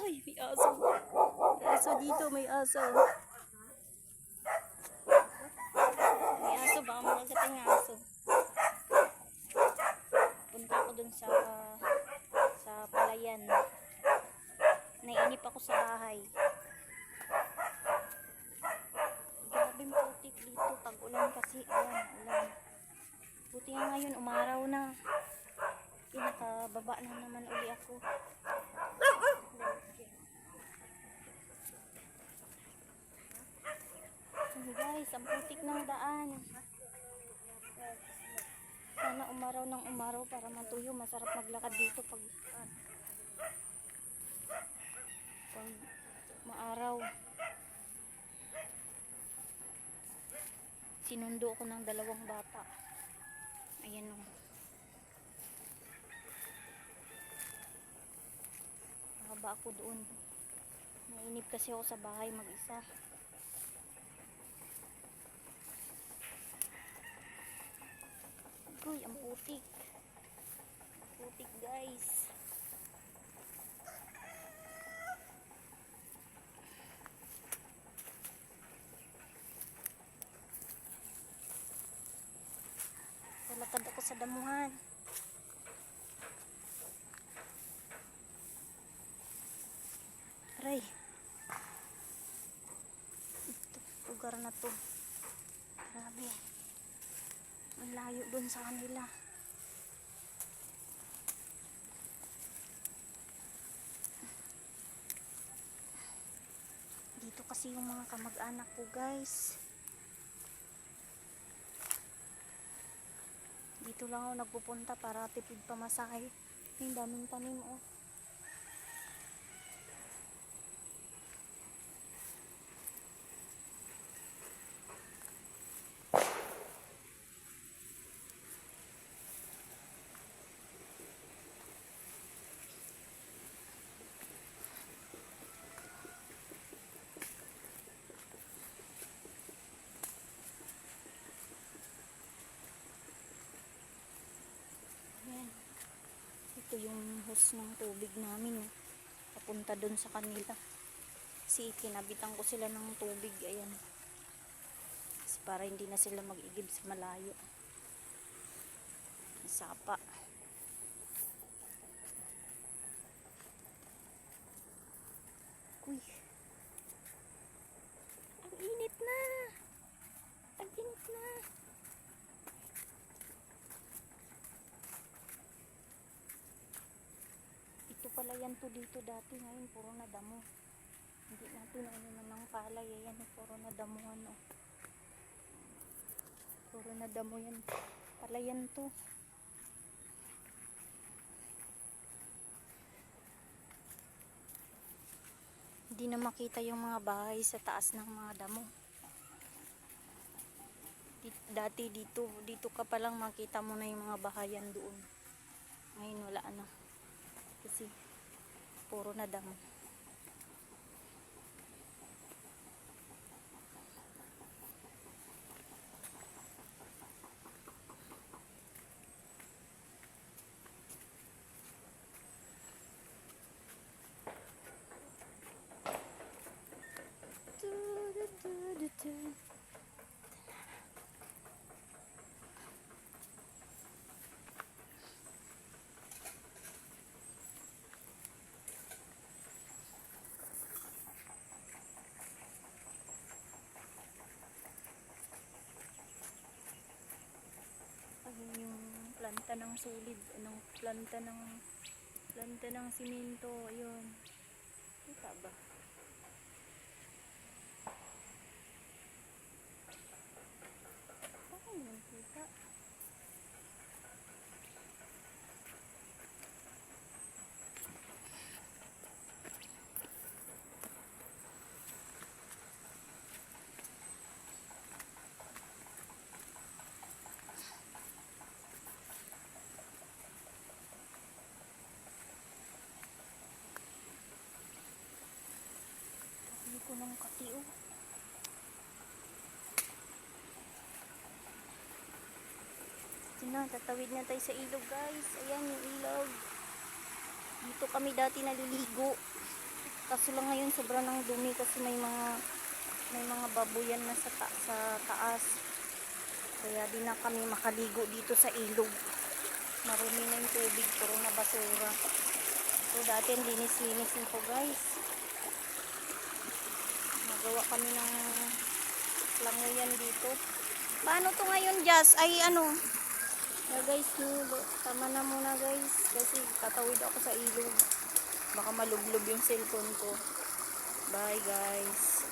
Ay, may aso. Aso dito, may aso. May aso, baka makagat ang aso. Punta ako dun sa sa palayan. Nainip ako sa bahay. Grabe putik dito pag ulan kasi. Ayan, ulan. Buti nga ngayon, umaraw na. Pinakababa na naman uli ako. Ay, guys, ang putik ng daan. Sana umaraw ng umaraw para matuyo. Masarap maglakad dito pag pag maaraw. Sinundo ko ng dalawang bata. Ayan o. Nakaba ako doon. Nainip kasi ako sa bahay mag-isa. Uy, ang putik. Putik guys. Lalakad ako sa damuhan. Aray. Ito, lugar na to. Grabe. Ang layo dun sa kanila. Dito kasi yung mga kamag-anak ko guys. Dito lang ako nagpupunta para tipid pamasahe. Ang daming tanim oh. Ayan. Ito yung hose ng tubig namin. Oh. Papunta dun sa kanila. Kasi kinabitan ko sila ng tubig. Ayan. Kasi para hindi na sila mag-igib sa malayo. Sapa. Uy. Ang init na. Ang init na. Ito pala yan to dito dati ngayon puro na damo. Hindi natin ano na ng palay ayan oh, puro na damuhan oh. Puro na damo yan. Palayan to. Hindi na makita yung mga bahay sa taas ng mga damo. Dati dito, dito ka palang makita mo na yung mga bahayan doon. Ngayon wala na. Kasi puro na damo. Ayun yung planta ng solid, anong planta ng planta ng simento, ayun. Kita ba? Baka yun kita. Hindi kati oh. Ito na, tatawid na tayo sa ilog guys. Ayan yung ilog. Dito kami dati naliligo. Kaso lang ngayon sobrang nang dumi kasi may mga may mga babuyan na sa, ta- sa taas. Kaya di na kami makaligo dito sa ilog. Marumi na yung tubig, puro na basura. So dati ang linis-linis nito guys. Nagawa kami ng languyan dito. Paano to ngayon, Jazz? Ay, ano? Yeah, guys, no, tama na muna guys. Kasi tatawid ako sa ilog. Baka malublog yung cellphone ko. Bye guys.